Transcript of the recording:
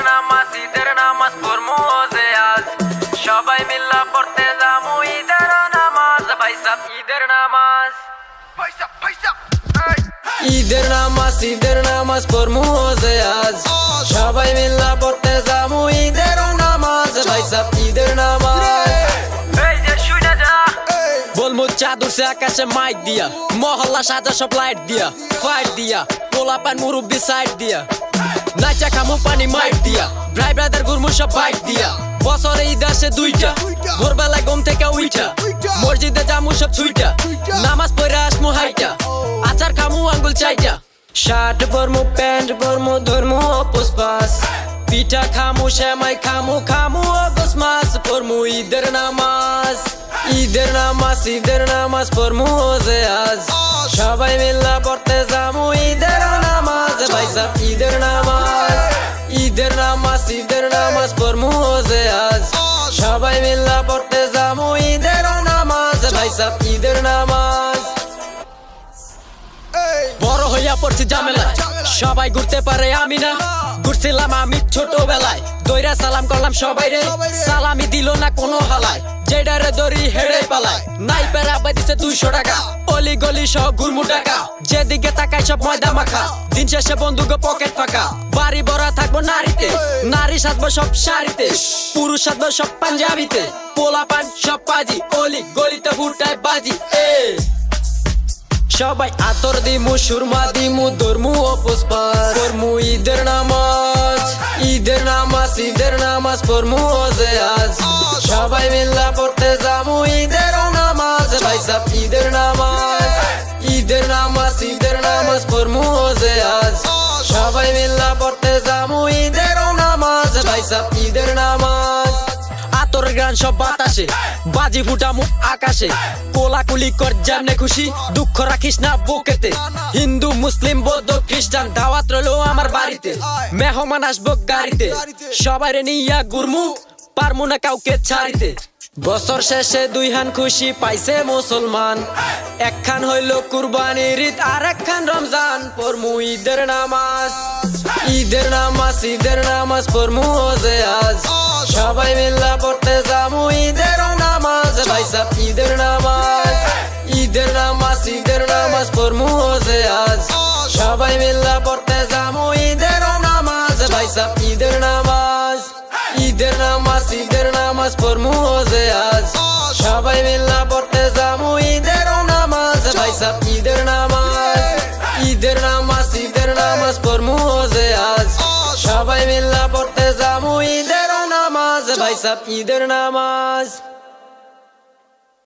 ঈদের নামাজ পড়মু ঈদের নামাজ। পড়মু যে আজ। সবাই মিল্লা পড়তে যামু, ঈদের নামাজ। ভাইসাব, ঈদের নামাজ। চাদুর সে আকাশে মাইক দিয়া, মহল্লা সাজা সব লাইট দিয়া, ফাইট দিয়া, পোলাপান মুরুব্বি সাইড দিয়া। নাচা খামু পানি মাইট দিয়া। ভাই ব্রাদার গুরমু সব বাইট দিয়া। বছরে ঈদ আসে দুইটা। ভোরবেলায় ঘুম থেকে উইটা মসজিদে জামু সব ছুইটা। নামাজ পড়ে আসমু হাইটা। আচার খামু আঙ্গুল চাইটা। শার্ট পরমু প্যান্ট বর্মু ধরমু অপুস পাস। পিঠা খামু শ্যামাই খামু খামু অগস মাস। পরমু ঈদের নামাজ। ঈদের নামাজ ঈদের নামাজ পড়মু যে আজ। সবাই মিল্লা পড়তে নামাজ ঈদের নামাজ। বড় হইয়া পড়ছে ঝামেলা সবাই ঘুরতে পারে আমি না। ঘুরছিলাম আমি ছোটবেলায়। দৈরা সালাম করলাম সবাই রে। সালামি দিল না কোনো হালায়। যেডারে দড়ি হেড়ে পালায়। নাই পেরা দিছে দুইশো টাকা। অলি গলি সহ ঘুরমু টাকা। যেদিকে তাকাই সব ময়দা মাখা। দিন শেষে বন্ধুকে পকেট ফাঁকা। বাড়ি ভরা থাকব নারীতে। নারী সাজবো সব শাড়িতে। পুরুষ সাজবো সব পাঞ্জাবিতে। পোলা পান সব পাজি। অলি গলিতে ফুটায় বাজি। এ। সবাই আতর দিমু, সুরমা দিমু, ধর্মু অপুষ্পার পরমু ঈদের নামাজ। ঈদের নামাজ ঈদের নামাজ পরমু যে আজ সবাই মিল্লা নামাজ যে আজ। সবাই মিল্লা পড়তে যামু ঈদের নামাজ ভাই সাব ঈদের নামাজ। আতর গান সব বাতাসে, বাজি ফুটামু আকাশে। কোলাকুলি কর জানে খুশি, দুঃখ রাখিস না বুকেতে। হিন্দু, মুসলিম, বৌদ্ধ, খ্রিস্টান, দাওয়াত রইল আমার বাড়িতে। মেহমান আসব গাড়িতে। সবাই নিয়া গুরমু পারমু না কাউকে ছাড়িতে। বছর শেষে দুই হান খুশি পাইছে মুসলমান। একখান হইল কুরবানির ঈদ আর একখান রমজান। পরমু ঈদের নামাজ। ঈদের নামাজ ঈদের নামাজ, পরমু যে আজ। সবাই মিল্লা পড়তে যামু ঈদের নামাজ। ভাই সাব, ঈদের নামাজ। ঈদের নামাজ ঈদের নামাজ পড়মু যে আজ। সবাই মিল্লা পড়তে ঈদের নামাজ ঈদের নামাজ পড়মু যে আজ। সবাই মিল্লা পড়তে যামু ঈদের নামাজ। ভাই সাহ ঈদের নামাজ ঈদের নামাজ ঈদের নামাজ পড়মু যে আজ। সবাই মিল্লা পড়তে যামু ঈদের নামাজ। ভাই সাহ ঈদের নামাজ।